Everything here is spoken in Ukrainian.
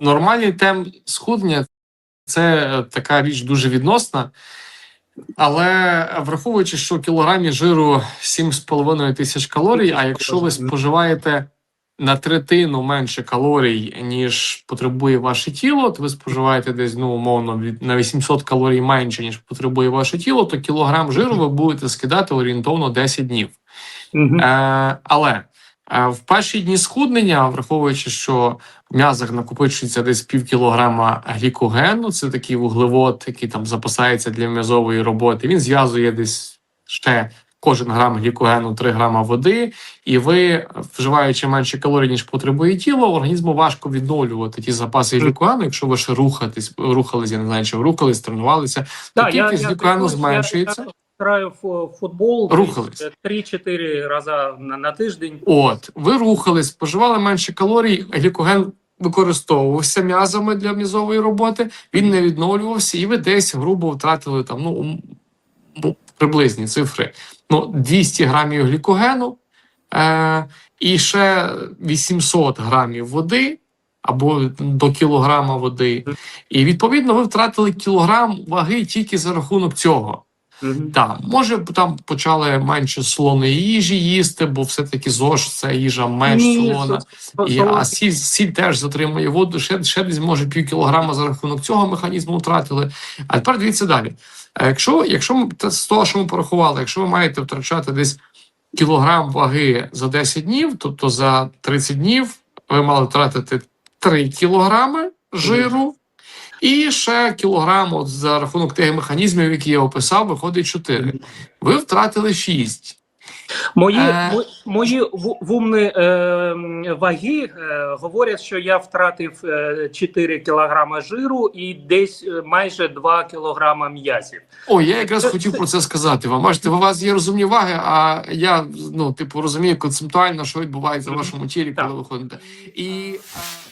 нормальний темп схуднення це така річ дуже відносна. Але враховуючи, що кілограмі жиру 7,5 тисяч калорій, а якщо ви споживаєте на третину менше калорій, ніж потребує ваше тіло, то ви споживаєте десь ну, умовно на 800 калорій менше, ніж потребує ваше тіло, то кілограм жиру ви будете скидати орієнтовно 10 днів. Е, але в перші дні схуднення, враховуючи, що в м'язах накопичується десь пів кілограма глікогену, це такий вуглевод, який там запасається для м'язової роботи. Він зв'язує десь ще кожен грам глікогену 3 грама води, і ви, вживаючи менше калорій, ніж потребує тіло, організму важко відновлювати ті запаси глікогену, якщо ви ще рухатись, рухались, я не знаю, чи рухались, тренувалися, то Да, я, кількість я, глікогену я, зменшується. Я, граю в футбол Рухались. десь 3-4 рази на, на тиждень. От, ви рухались, споживали менше калорій, глікоген використовувався м'язами для м'язової роботи, він не відновлювався, і ви десь грубо втратили там ну, приблизні цифри. Ну, 200 грамів глікогену е- і ще 800 грамів води або до кілограма води. І відповідно ви втратили кілограм ваги тільки за рахунок цього. Мгм. Так, може там почали менше солоної їжі їсти, бо все-таки ЗОЖ це їжа менш Ні, солона. со- І, а сіль, сіль теж затримує воду. Ще, ще десь може пів кілограма за рахунок цього механізму втратили. А тепер дивіться далі. А якщо, якщо ми та- з того, що ми порахували, якщо ви маєте втрачати десь кілограм ваги за 10 днів, тобто за 30 днів ви мали втратити 3 кілограми жиру. І ще кілограм от за рахунок тих механізмів, які я описав, виходить 4. Ви втратили 6. Мої, Е. мо- мої вумні е, ваги е, говорять, що я втратив е, 4 кілограми жиру і десь е, майже 2 кілограми м'язів. О, я якраз хотів про це сказати вам. Бачите, у вас є розумні ваги, а я ну, типу, розумію концептуально, що відбувається в вашому тілі, коли ви ходите. І е,